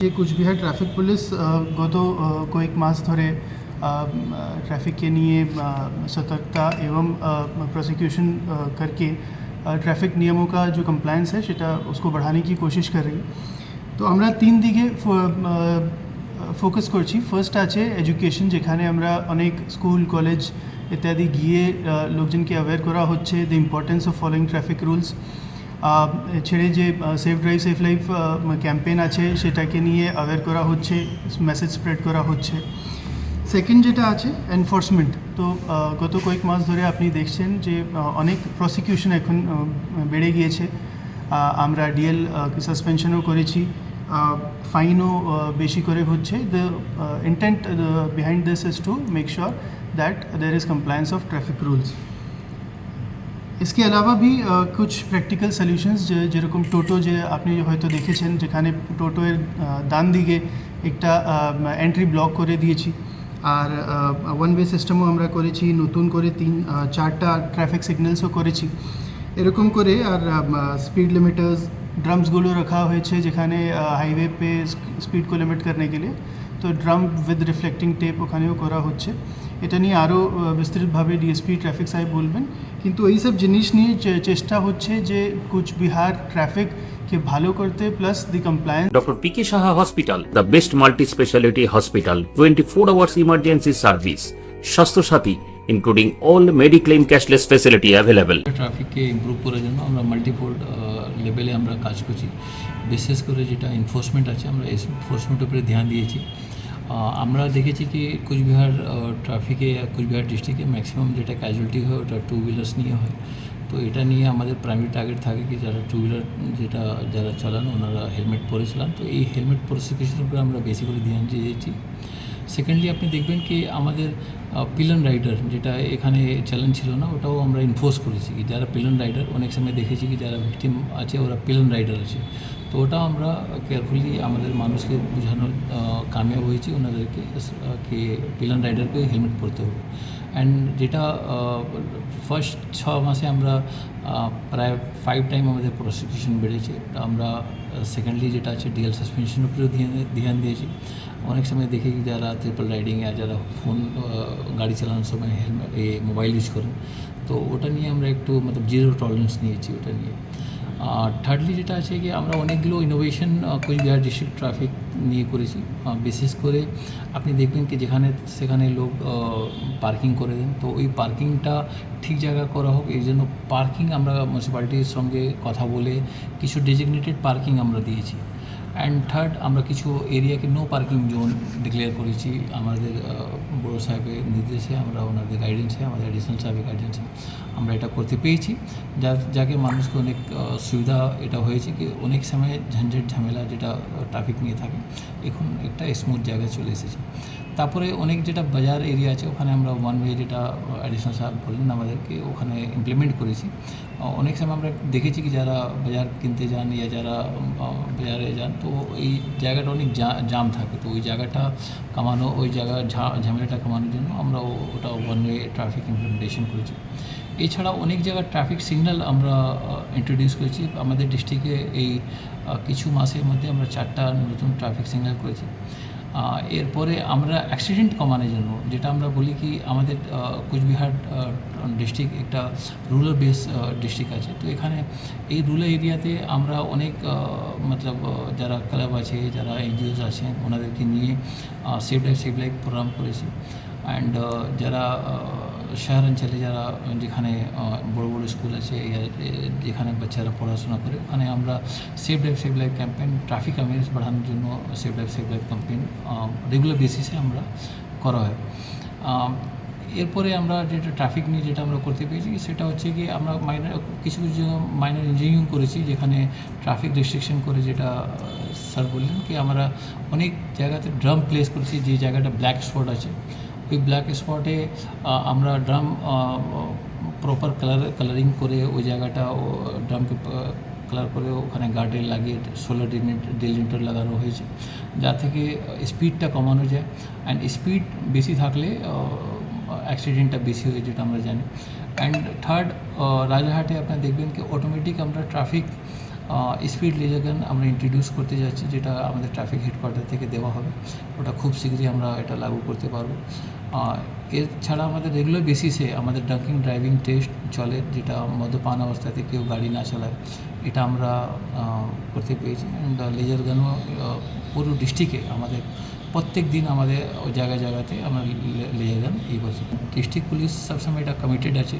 যে Cooch Behar traffic police আহ, গত আহ, কয়েক মাস ধরে ट्रैफिक के लिए अ, सतर्कता एवं प्रोसिक्यूशन करके ट्रैफिक नियमों का जो कंप्लायंस है সেটা उसको बढ़ाने की कोशिश कर रही है তো আমরা তিন দিকে ফোকাস করছি ফার্স্ট আছে এডুকেশন যেখানে আমরা অনেক স্কুল কলেজ ইত্যাদি গিয়ে আহ, লোকজনকে অ্যাওয়্যার করা হচ্ছে the importance of following traffic rules ছেড়ে যে safe drive safe life campaign আছে, সেটাকে নিয়ে অ্যাওয়্যার করা হচ্ছে মেসেজ স্প্রেড করা হচ্ছে। সেকেন্ড যেটা আছে এনফোর্সমেন্ট তো গত কয়েক মাস ধরে আপনি দেখছেন যে অনেক প্রসিকিউশন এখন বেড়ে গিয়েছে। আমরা ডিএল সাসপেনশনও করেছি। ফাইনও বেশি করে হচ্ছে। The intent behind this is to make sure that there is compliance of traffic rules इसके अलावा भी আহ, कुछ প্র্যাকটিক্যাল সলিউশনস যে যেরকম টোটো যে আপনি হয়তো দেখেছেন যেখানে টোটোয়ের আহ, ডান দিকে একটা এন্ট্রি ব্লক করে দিয়েছি আর ওয়ান ওয়ে সিস্টেমও আমরা করেছি নতুন করে তিন আহ, চারটা ট্রাফিক সিগন্যালসও করেছি এরকম করে আর স্পিড লিমিটার্স ড্রামসগুলো রাখা হয়েছে যেখানে হাইওয়ে পে স্পিড को লিমিট करने के लिए তো ড্রাম উইথ রিফ্লেক্টিং টেপ ওখানেও করা হচ্ছে এটা নিয়ে আরও বিস্তৃতভাবে ডিএসপি ট্রাফিক সাহেব বলবেন কিন্তু এই সব জিনিস নিয়ে চেষ্টা হচ্ছে যে কুচবিহার ট্রাফিককে ভালো করতে plus the compliance Dr. P.K. Saha Hospital, the best multi-speciality hospital, 24 hours emergency service, স্বাস্থ্য সাথী including all mediclaim cashless facility available. ট্রাফিককে ইমপ্রুভ করার জন্য আমরা মাল্টিপোল লেভেলে আমরা কাজ করছি বিশেষ করে যেটা এনফোর্সমেন্ট আছে আমরা এনফোর্সমেন্টের উপরে ধ্যান দিয়েছি আমরা দেখেছি কি কুচবিহার ট্রাফিকে কুচবিহার ডিস্ট্রিক্টে ম্যাক্সিমাম যেটা ক্যাজুয়ালিটি হয় ওটা টু হুইলার্স নিয়ে হয়। তো এটা নিয়ে আমাদের প্রাইমারি টার্গেট থাকে কি যারা টু হুইলার যেটা, যারা চালান ওনারা হেলমেট পরে চালান। তো এই হেলমেট পরিস্থিতির উপরে আমরা বেশি করে ধ্যান দিয়েছি সেকেন্ডলি আপনি দেখবেন কি আমাদের পিলন রাইডার, যেটা এখানে চ্যালেঞ্জ ছিল না, ওটাও আমরা ইনফোর্স করেছি কি, যারা পিলন রাইডার, অনেক সময় দেখেছি কি, যারা ভিকটিম আছে, ওরা পিলন রাইডার আছে। তো ওটাও আমরা কেয়ারফুলি আমাদের মানুষকে বোঝানোর কামিয়াব হয়েছি, ওনাদেরকে কি পিলন রাইডারকে হেলমেট পরতে হবে। অ্যান্ড যেটা ফার্স্ট ছ মাসে আমরা প্রায় ফাইভ টাইম আমাদের প্রসিকিউশন বেড়েছে আমরা সেকেন্ডলি যেটা আছে ডিএল সাসপেনশনের উপরেও ধ্যান দিয়েছি। অনেক সময় দেখি যারা ট্রিপল রাইডিংয়ে যারা ফোন গাড়ি চালানোর সময় হেলমেট এ মোবাইল ইউজ করেন তো ওটা নিয়ে আমরা একটু মতলব জিরো টলারেন্স নিয়েছি ওটা নিয়ে। আর থার্ডলি যেটা আছে কি, আমরা অনেকগুলো ইনোভেশন কোচবিহার ডিস্ট্রিক্ট ট্রাফিক নিয়ে করেছি। বিশেষ করে আপনি দেখবেন কি, যেখানে, সেখানে লোক পার্কিং করে দেন। তো ওই পার্কিংটা ঠিক জায়গা করা হোক এই জন্য পার্কিং আমরা মিউনিসিপ্যালিটির সঙ্গে কথা বলে কিছু ডেজিগনেটেড পার্কিং আমরা দিয়েছি। অ্যান্ড থার্ড আমরা কিছু এরিয়াকে নো পার্কিং জোন ডিক্লেয়ার করেছি। আমাদের বড় সাহেবের নির্দেশে, আমরা ওনাদের গাইডেন্সে আমাদের অ্যাডিশনাল সাহেবের গাইডেন্সে আমরা এটা করতে পেরেছি। যা যাকে মানুষকে অনেক সুবিধা এটা হয়েছে কি, অনেক সময় ঝঞ্ঝট ঝামেলা যেটা ট্রাফিক নিয়ে থাকে, এখন একটা স্মুথ জায়গায় চলে এসেছে। তারপরে অনেক যেটা বাজার এরিয়া আছে, ওখানে আমরা ওয়ান ওয়ে যেটা অ্যাডিশনাল সাহেব বললেন, আমাদেরকে ওখানে ইমপ্লিমেন্ট করেছি। অনেক সময় আমরা দেখেছি কি যারা বাজার কিনতে যান ইয়া যারা বাজারে যান, তো এই জায়গাটা অনেক জাম থাকে। তো ওই জায়গাটা কামানো, ওই জায়গা ঝামেলাটা কামানোর জন্য আমরা ওটা ওয়ান ওয়ে ট্রাফিক ইমপ্লিমেন্টেশন করেছি। এছাড়া অনেক জায়গায় ট্রাফিক সিগন্যাল আমরা ইন্ট্রোডিউস করেছি। আমাদের ডিস্ট্রিক্টে এই কিছু মাসের মধ্যে আমরা চারটা নতুন ট্রাফিক সিগন্যাল করেছি। এরপরে আমরা অ্যাক্সিডেন্ট কমানোর জন্য, যেটা আমরা বলি কি আমাদের কুচবিহার ডিস্ট্রিক্ট একটা রুরাল বেস ডিস্ট্রিক্ট আছে। তো এখানে এই রুরাল এরিয়াতে আমরা অনেক মতলব যারা ক্লাব আছে, যারা এনজিওস আছেন, ওনাদেরকে নিয়ে save life save life program করেছি। অ্যান্ড যারা শহরাঞ্চলে যারা, যেখানে বড় বড় স্কুল আছে যেখানে বাচ্চারা পড়াশোনা করে, ওখানে আমরা safe life safe life campaign traffic awareness বাড়ানোর জন্য safe life safe life campaign regular বেসিসে আমরা করা হয়। এরপরে আমরা যেটা ট্রাফিক নিয়ে যেটা আমরা করতে পেরেছি, সেটা হচ্ছে কি আমরা মাইনার কিছু কিছু মাইনার ইঞ্জিনিয়ারিং করেছি, যেখানে ট্রাফিক রেস্ট্রিকশন করে যেটা স্যার বললেন, কি আমরা অনেক জায়গাতে ড্রাম প্লেস করেছি, যে জায়গাটা ব্ল্যাক স্পট আছে। ওই ব্ল্যাক স্পটে আমরা ড্রাম প্রপার কালার কালারিং করে ওই জায়গাটা ড্রামকে কালার করে ওখানে গার্ডের লাগিয়ে সোলার ডেলিমিটার লাগানো হয়েছে। যা থেকে স্পিডটা কমানো যায়। অ্যান্ড স্পিড বেশি থাকলে অ্যাক্সিডেন্টটা বেশি হয় যেটা আমরা জানি। অ্যান্ড থার্ড রাজারহাটে আপনারা দেখবেন কি অটোমেটিক আমরা ট্রাফিক স্পিড লেজারগান আমরা ইন্ট্রোডিউস করতে যাচ্ছি, যেটা আমাদের ট্রাফিক হেডকোয়ার্টার থেকে দেওয়া হবে। ওটা খুব শীঘ্রই আমরা এটা লাগু করতে পারব। এছাড়া আমাদের রেগুলার বেসিসে আমাদের ড্রাঙ্কিং ড্রাইভিং টেস্ট চলে, যেটা মদ্যপান অবস্থাতে কেউ গাড়ি না চালায়। এটা আমরা করতে পেরেছি। অ্যান্ড লেজার গানও পুরো ডিস্ট্রিক্টে আমাদের প্রত্যেক দিন আমাদের জায়গায় জায়গাতে আমরা লেজার গান এই করছি ডিস্ট্রিক্ট পুলিশ সবসময় এটা কমিটেড আছে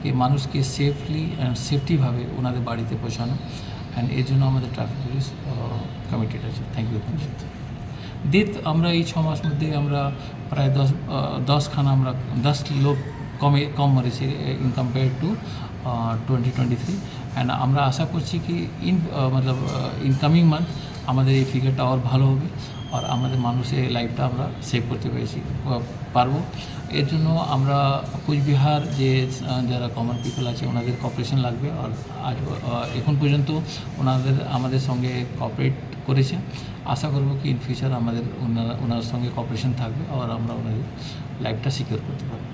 কি মানুষকে সেফলি অ্যান্ড সেফটিভাবে ওনাদের বাড়িতে পৌঁছানো। অ্যান্ড এর জন্য আমাদের ট্রাফিক পুলিশ কমিটেড আছে। থ্যাংক ইউ ডেথ আমরা এই ছ মাস মধ্যে আমরা প্রায় দশ দশখানা আমরা, দশ লোক কমে, কম মরেছি in compare to twenty twenty three and আমরা আশা করছি কি ইন মতলব ইনকামিং মান্থ আমাদের এই ফিগারটা আর ভালো হবে। আর আমাদের মানুষের লাইফটা আমরা সেভ করতে পেরেছি পারব। এর জন্য আমরা কুচবিহার যে যারা কমন পিপল আছে, ওনাদের কপারেশন লাগবে। আর আজ এখন পর্যন্ত ওনাদের, আমাদের সঙ্গে কপারেট করেছে। আশা করব কি ইন ফিউচার আমাদের ওনারা, ওনার সঙ্গে কপারেশন থাকবে আর আমরা ওনাদের লাইফটা সিকিওর করতে পারব।